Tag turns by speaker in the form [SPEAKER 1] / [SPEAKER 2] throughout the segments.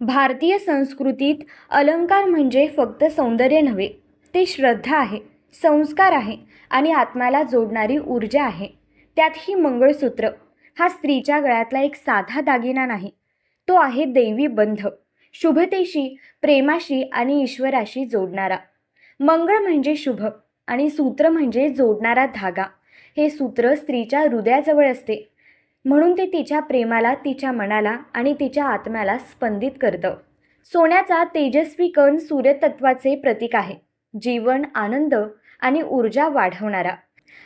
[SPEAKER 1] भारतीय संस्कृतीत अलंकार म्हणजे फक्त सौंदर्य नव्हे ते श्रद्धा आहे संस्कार आहे आणि आत्म्याला जोडणारी ऊर्जा आहे. त्यात ही मंगळसूत्र हा स्त्रीच्या गळ्यातला एक साधा दागिना नाही तो आहे दैवी बंध शुभतेशी प्रेमाशी आणि ईश्वराशी जोडणारा. मंगळ म्हणजे शुभ आणि सूत्र म्हणजे जोडणारा धागा. हे सूत्र स्त्रीच्या हृदयाजवळ असते. म्हणून ते तिच्या प्रेमाला तिच्या मनाला आणि तिच्या आत्म्याला स्पंदित करतं. सोन्याचा तेजस्वी कण सूर्यतत्वाचे प्रतीक आहे. जीवन आनंद आणि ऊर्जा वाढवणारा.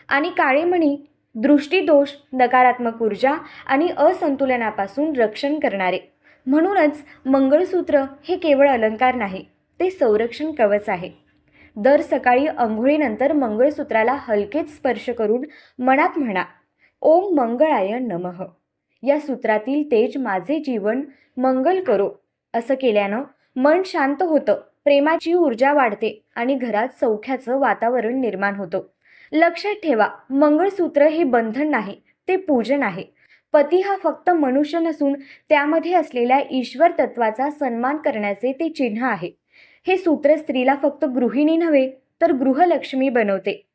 [SPEAKER 1] आणि काळेमणी दृष्टीदोष नकारात्मक ऊर्जा आणि असंतुलनापासून रक्षण करणारे. म्हणूनच मंगळसूत्र हे केवळ अलंकार नाही ते संरक्षण कवच आहे. दर सकाळी अंघोळीनंतर मंगळसूत्राला हलकेच स्पर्श करून मनात म्हणा ओम मंगळाय नमः. या सूत्रातील तेज माझे जीवन मंगल करो असं केल्यानं मन शांत होतं प्रेमाची ऊर्जा वाढते आणि घरात सौख्याचं वातावरण निर्माण होतं. लक्षात ठेवा मंगळसूत्र हे बंधन नाही ते पूजन आहे. पती हा फक्त मनुष्य नसून त्यामध्ये असलेल्या ईश्वर तत्वाचा सन्मान करण्याचे ते चिन्ह आहे. हे सूत्र स्त्रीला फक्त गृहिणी नव्हे तर गृहलक्ष्मी बनवते.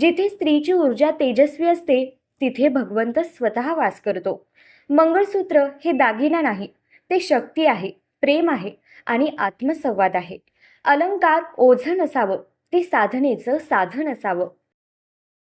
[SPEAKER 1] जिथे स्त्रीची ऊर्जा तेजस्वी असते तिथे भगवंत स्वतः वास करतो. मंगळसूत्र हे दागिना नाही ते शक्ती आहे प्रेम आहे आणि आत्मसंवाद आहे. अलंकार ओझं नसावं ते साधनेचं साधन असावं.